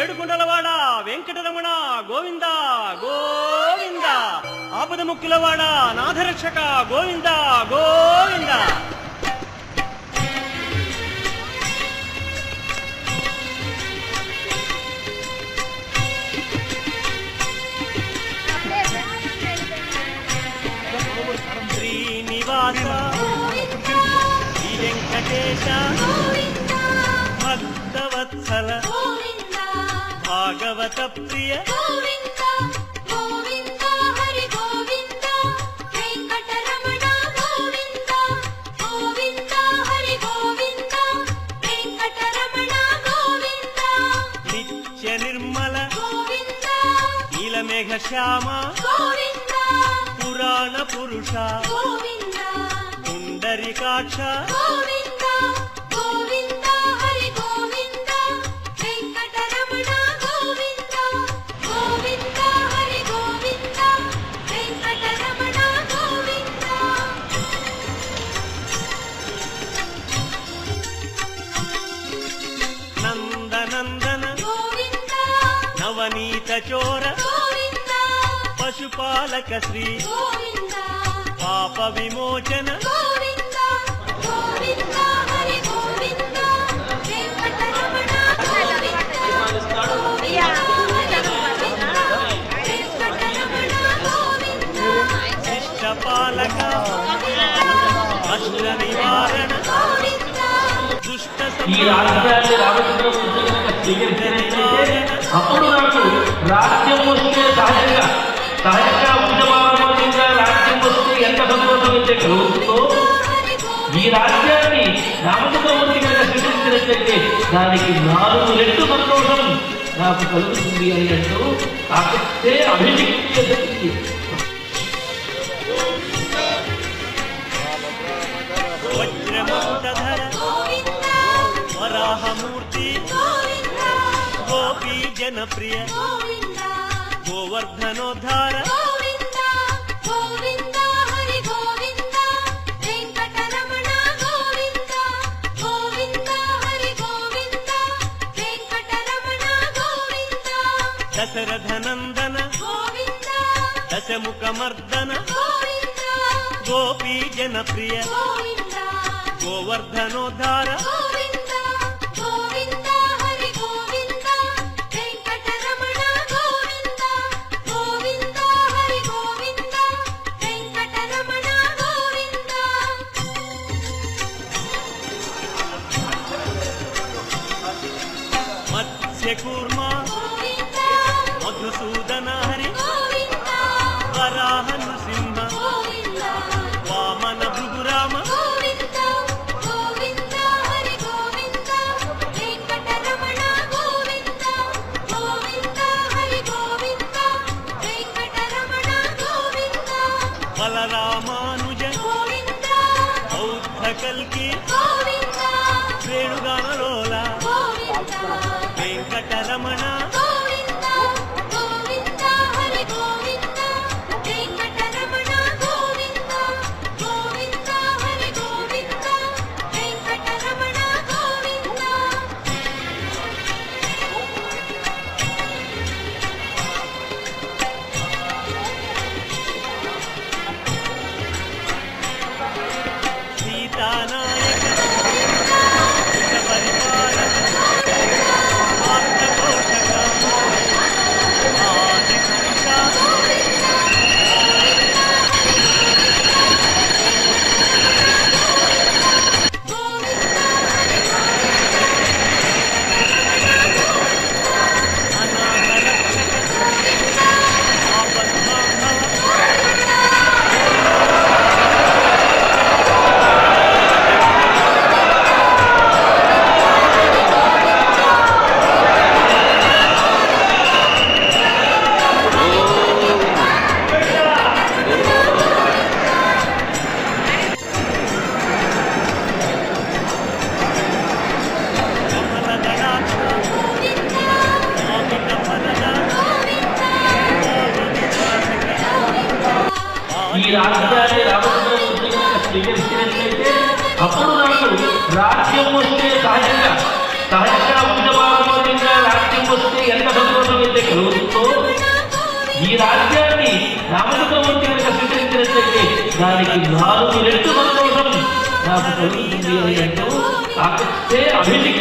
ఏడుకొండలవాడ వెంకటరమణ గోవింద గోవింద. ఆపద ముక్కులవాడ నాథరక్షక గోవింద గోవింద. శ్రీనివాస శ్రీ వెంకటేశ భక్తవత్సల భాగవత ప్రియ. నిత్య నిర్మల నీలమేఘ శ్యామ పురాణ పురుష పుండరికాక్ష చోర పశుపాలక శ్రీ పాప విమోచన. గోవింద. గోవింద. హరి గోవింద. వెంకటరమణ గోవింద. శిష్టపాలక అష్ట నివారణ దుష్ట ఈ స్వీకరించినట్లయితే అప్పుడు నాకు రాజ్యం వస్తే సహజంగా సహజంగా ఉద్యమానుమతిగా రాజ్యం వస్తే ఎంత సంతోషం వచ్చే కలుగుతుందో ఈ రాజ్యాన్ని రామచంద్రమూర్తి కనుక సృష్టించినట్లయితే దానికి నాలుగు రెట్లు సంతోషం నాకు కలుగుతుంది అని అంటూ కాకపోతే జనప్రియ గోవర్ధనోద్ధార. దశరథనందన. దశముఖమర్దన. గోపీ జనప్రియ గోవర్ధనోద్ధార. మత్స్యకూర్మ మధుసూదన హరి వరాహ నృసింహ వామన భృగురామ బలరామానుజ బౌద్ధ కల్కి వేణుగానలోల వెంకటరమణ ఈ రాజధాని రామచంద్ర స్వీకరించినట్లయితే అప్పుడు నాకు రాజ్యం వస్తే సహజంగా సహజంగా వంశపారంపర్యంగా రాజ్యం వస్తే ఎంత సంతోషం అయితే కలుగుతుందో ఈ రాజ్యాన్ని రామచంద్రమూర్తి కనుక స్వీకరించినట్లయితే దానికి నాలుగు రెట్లు సంతోషం నాకు కలుగుతుంది అని అంటూ అభిషేక్